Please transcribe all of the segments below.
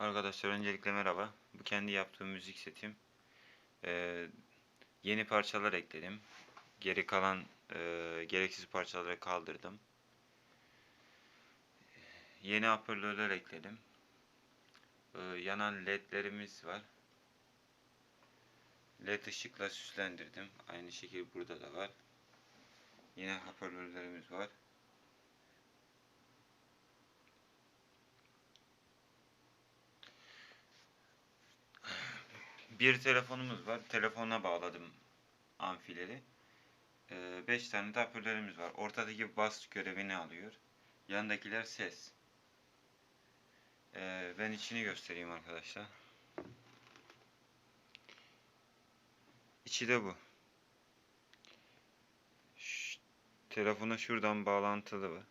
Arkadaşlar öncelikle merhaba. Bu kendi yaptığım müzik setim. Ee, yeni parçalar ekledim. Geri kalan e, gereksiz parçaları kaldırdım. Yeni hoparlörler ekledim. Ee, yanan ledlerimiz var. Led ışıkla süslendirdim. Aynı şekilde burada da var. Yine hoparlörlerimiz var. Bir telefonumuz var. Telefona bağladım amfileri. 5 tane de hoparlörümüz var. Ortadaki bas görevini alıyor. Yandakiler ses. Ee, ben içini göstereyim arkadaşlar. İçi de bu. Ş- telefona şuradan bağlantılı bu.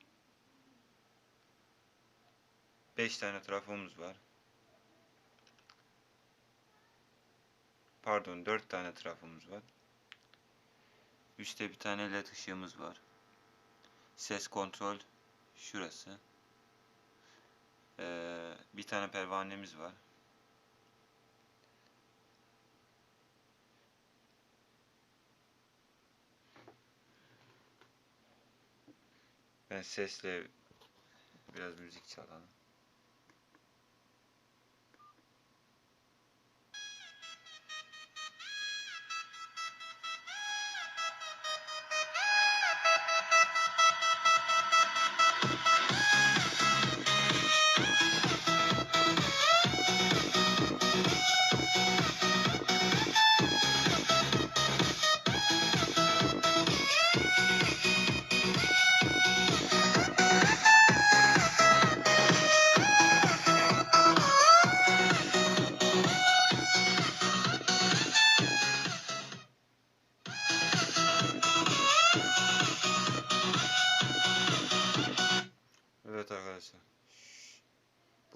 5 tane trafomuz var. Pardon 4 tane trafomuz var. Üstte bir tane led ışığımız var. Ses kontrol şurası. Ee, bir tane pervanemiz var. Ben sesle biraz müzik çalalım.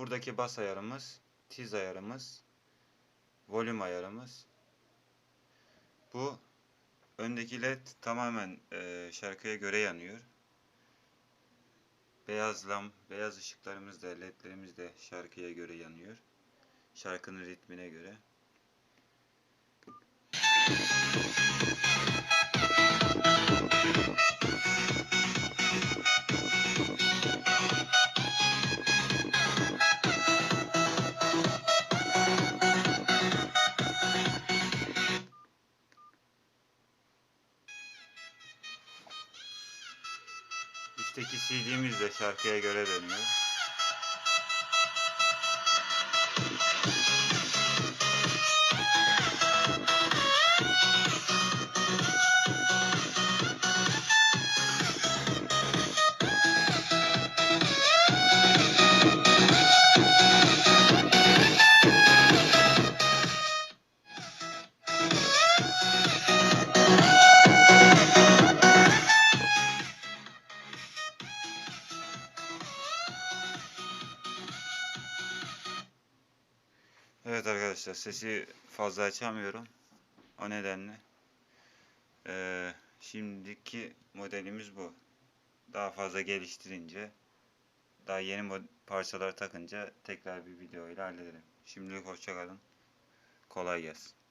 Buradaki bas ayarımız, tiz ayarımız, volüm ayarımız. Bu öndeki led tamamen e, şarkıya göre yanıyor. Beyaz lam, beyaz ışıklarımız da ledlerimiz de şarkıya göre yanıyor. Şarkının ritmine göre. Üstteki CD'miz de şarkıya göre dönüyor. Evet arkadaşlar sesi fazla açamıyorum. O nedenle. Ee, şimdiki modelimiz bu. Daha fazla geliştirince daha yeni parçalar takınca tekrar bir video ile hallederim. Şimdilik hoşça kalın. Kolay gelsin.